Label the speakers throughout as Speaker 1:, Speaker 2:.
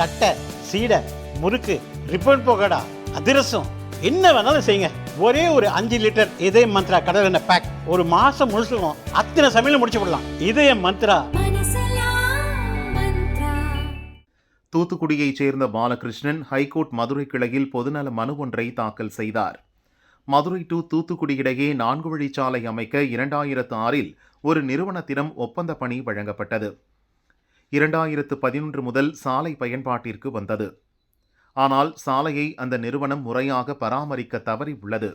Speaker 1: தட்டை சீடை முறுக்கு ரிப்பன் போகடா அதிரசம் என்ன வேணாலும் செய்யுங்க. ஒரே ஒரு அஞ்சு லிட்டர் இதய மந்த்ரா கடல் எண்ணெய் பேக் ஒரு மாசம் முழுசுக்கும் அத்தனை சமையல் முடிச்சு விடலாம் இதய மந்த்ரா.
Speaker 2: தூத்துக்குடியைச் சேர்ந்த பாலகிருஷ்ணன் ஹைகோர்ட் மதுரை கிளையில் பொதுநல மனு ஒன்றை தாக்கல் செய்தார். மதுரை டு தூத்துக்குடி இடையே நான்கு வழிச்சாலை அமைக்க இரண்டாயிரத்து ஆறில் ஒரு நிறுவனத்திடம் ஒப்பந்த பணி வழங்கப்பட்டது. இரண்டாயிரத்து பதினொன்று முதல் சாலை பயன்பாட்டிற்கு வந்தது. ஆனால் சாலையை அந்த நிறுவனம் முறையாக பராமரிக்க தவறி உள்ளது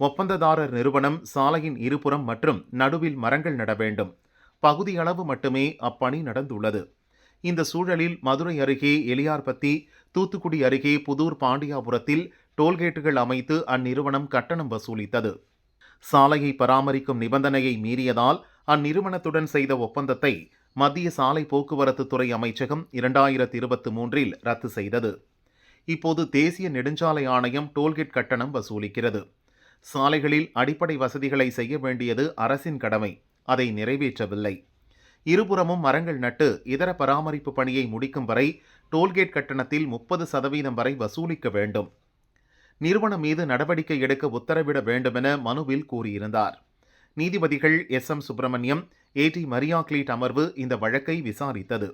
Speaker 2: ஒப்பந்ததாரர் நிறுவனம் சாலையின் இருபுறம் மற்றும் நடுவில் மரங்கள் நட வேண்டும். பகுதியளவு மட்டுமே அப்பணி நடந்துள்ளது. இந்த சூழலில் மதுரை அருகே எலியார்பத்தி தூத்துக்குடி அருகே புதூர் பாண்டியாபுரத்தில் டோல்கேட்டுகள் அமைத்து அந்நிறுவனம் கட்டணம் வசூலித்தது. சாலையை பராமரிக்கும் நிபந்தனையை மீறியதால் அந்நிறுவனத்துடன் செய்த ஒப்பந்தத்தை மத்திய சாலை போக்குவரத்து துறை அமைச்சகம் இரண்டாயிரத்தி இருபத்தி மூன்றில் ரத்து செய்தது. இப்போது தேசிய நெடுஞ்சாலை ஆணையம் டோல்கேட் கட்டணம் வசூலிக்கிறது. சாலைகளில் அடிப்படை வசதிகளை செய்ய வேண்டியது அரசின் கடமை. அதை நிறைவேற்றவில்லை. இருபுறமும் மரங்கள் நட்டு இதர பராமரிப்பு பணியை முடிக்கும் வரை டோல்கேட் கட்டணத்தில் முப்பது சதவீதம் வரை வசூலிக்க வேண்டும். நிறுவனம் மீது நடவடிக்கை எடுக்க உத்தரவிட வேண்டுமென மனுவில் கூறியிருந்தார். நீதிபதிகள் S M Subramaniam A D Maria Clete அமர்வு இந்த வழக்கை விசாரித்தது.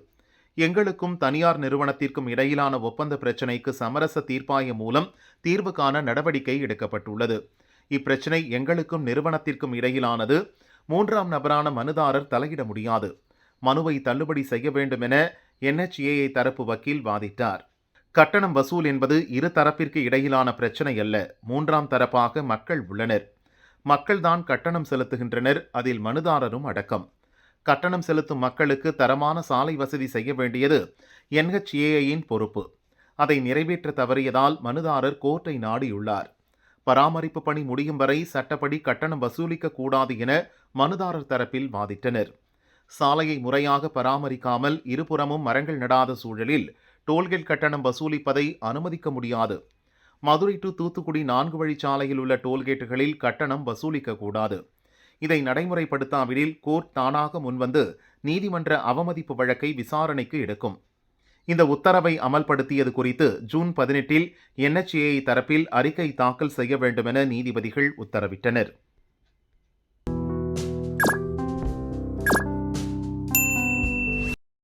Speaker 2: எங்களுக்கும் தனியார் நிறுவனத்திற்கும் இடையிலான ஒப்பந்த பிரச்சினைக்கு சமரச தீர்ப்பாயம் மூலம் தீர்வு காண நடவடிக்கை எடுக்கப்பட்டுள்ளது. இப்பிரச்சினை எங்களுக்கும் நிறுவனத்திற்கும் இடையிலானது மூன்றாம் நபரான மனுதாரர் தலையிட முடியாது. மனுவை தள்ளுபடி செய்ய வேண்டும் என என்ஹெச்ஏஐ தரப்பு வக்கீல் வாதிட்டார். கட்டணம் வசூல் என்பது இரு தரப்பிற்கு இடையிலான பிரச்சனை அல்ல மூன்றாம் தரப்பாக மக்கள் உள்ளனர். மக்கள்தான் கட்டணம் செலுத்துகின்றனர். அதில் மனுதாரரும் அடக்கம். கட்டணம் செலுத்தும் மக்களுக்கு தரமான சாலை வசதி செய்ய வேண்டியது என்ஹெச்ஏஐயின் பொறுப்பு. அதை நிறைவேற்ற தவறியதால் மனுதாரர் கோர்ட்டை நாடியுள்ளார். பராமரிப்பு பணி முடியும் வரை சட்டப்படி கட்டணம் வசூலிக்க கூடாது என மனுதாரர் தரப்பில் வாதிட்டனர். சாலையை முறையாக பராமரிக்காமல் இருபுறமும் மரங்கள் நடாத சூழலில் டோல்கேட் கட்டணம் வசூலிப்பதை அனுமதிக்க முடியாது. மதுரை டு தூத்துக்குடி நான்கு வழிச்சாலையில் உள்ள டோல்கேட்டுகளில் கட்டணம் வசூலிக்கக்கூடாது. இதை நடைமுறைப்படுத்தாவிடில் கோர்ட் தானாக முன்வந்து நீதிமன்ற அவமதிப்பு வழக்கை விசாரணைக்கு எடுக்கும். இந்த உத்தரவை அமல்படுத்தியது குறித்து ஜூன் பதினெட்டில் என்எச்ஏஐ தரப்பில் அறிக்கை தாக்கல் செய்ய வேண்டுமென நீதிபதிகள் உத்தரவிட்டனர்.